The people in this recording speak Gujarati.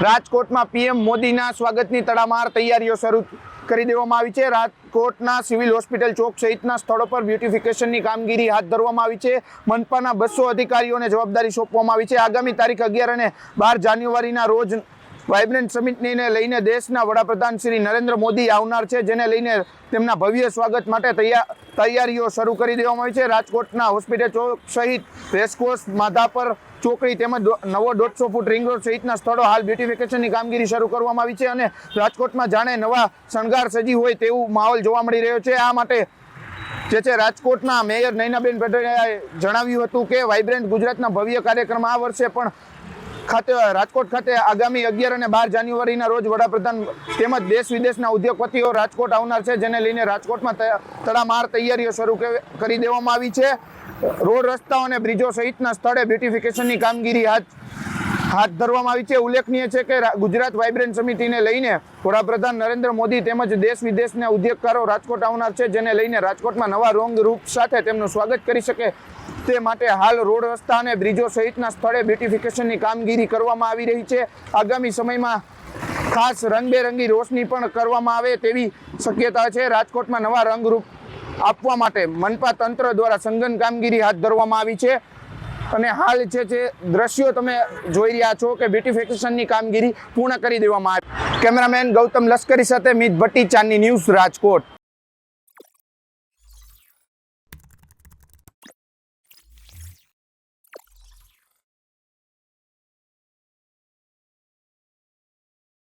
રાજકોટમાં પીએમ મોદીના સ્વાગતની તડામાર તૈયારીઓ શરૂ કરી દેવામાં આવી છે. રાજકોટના સિવિલ હોસ્પિટલ ચોક સહિતના સ્થળો પર બ્યુટિફિકેશનની કામગીરી હાથ ધરવામાં આવી છે. મનપાના બસો અધિકારીઓને જવાબદારી સોંપવામાં આવી છે. આગામી તારીખ અગિયાર અને બાર જાન્યુઆરીના રોજ વાઇબ્રન્ટ સમિટને લઈને દેશના વડાપ્રધાન શ્રી નરેન્દ્ર મોદી આવનાર છે, જેને લઈને તેમના ભવ્ય સ્વાગત માટે તૈયારીઓ શરૂ કરી દેવામાં આવી છે. રાજકોટના હોસ્પિટલ ચોક સહિત રેસકોર્સ, માધાપર ચોકડી તેમજ નવો દોઢસો ફૂટ રિંગ રોડ સહિતના સ્થળો હાલ બ્યુટિફિકેશનની કામગીરી શરૂ કરવામાં આવી છે અને રાજકોટમાં જાણે નવા શણગાર સજી હોય તેવું માહોલ જોવા મળી રહ્યો છે. આ માટે જે છે રાજકોટના મેયર નૈનાબેન પટેલે જણાવ્યું હતું કે વાઇબ્રન્ટ ગુજરાતના ભવ્ય કાર્યક્રમ આ વર્ષે પણ ખાતે, રાજકોટ ખાતે આગામી અગિયાર અને બાર જાન્યુઆરીના રોજ વડાપ્રધાન તેમજ દેશ વિદેશના ઉદ્યોગપતિઓ રાજકોટ આવનાર છે, જેને લઈને રાજકોટમાં તડામાર તૈયારીઓ શરૂ કરી દેવામાં આવી છે. રોડ રસ્તાઓ અને બ્રિજો સહિતના સ્થળે બ્યુટિફિકેશનની કામગીરી હાથ હાથ ધરવામાં આવી છે. ઉલ્લેખનીય છે કે ગુજરાત વાઇબ્રન્ટ સમિતિને લઈને વડાપ્રધાન નરેન્દ્ર મોદી તેમજ દેશ વિદેશના ઉદ્યોગકારો રાજકોટ આવનાર છે, જેને લઈને રાજકોટમાં નવા રોંગ રૂપ સાથે તેમનું સ્વાગત કરી શકે તે માટે હાલ રોડ રસ્તા અને બ્રિજો સહિતના સ્થળે બ્યુટિફિકેશનની કામગીરી કરવામાં આવી રહી છે. આગામી સમયમાં ખાસ રંગબેરંગી રોશની પણ કરવામાં આવે તેવી શક્યતા છે. રાજકોટમાં નવા રંગરૂપ આપવા માટે મનપા તંત્ર દ્વારા સંગન કામગીરી હાથ ધરવામાં આવી છે. અને હાલ છે જે દ્રશ્યો તમે જોઈ રહ્યા છો કે બ્યુટિફિકેશનની કામગીરી પૂર્ણ કરી દેવામાં આવી. કેમેરામેન ગૌતમ લશ્કરી સાથે મિત ભટ્ટી, ચાંદની ન્યૂઝ રાજકોટ.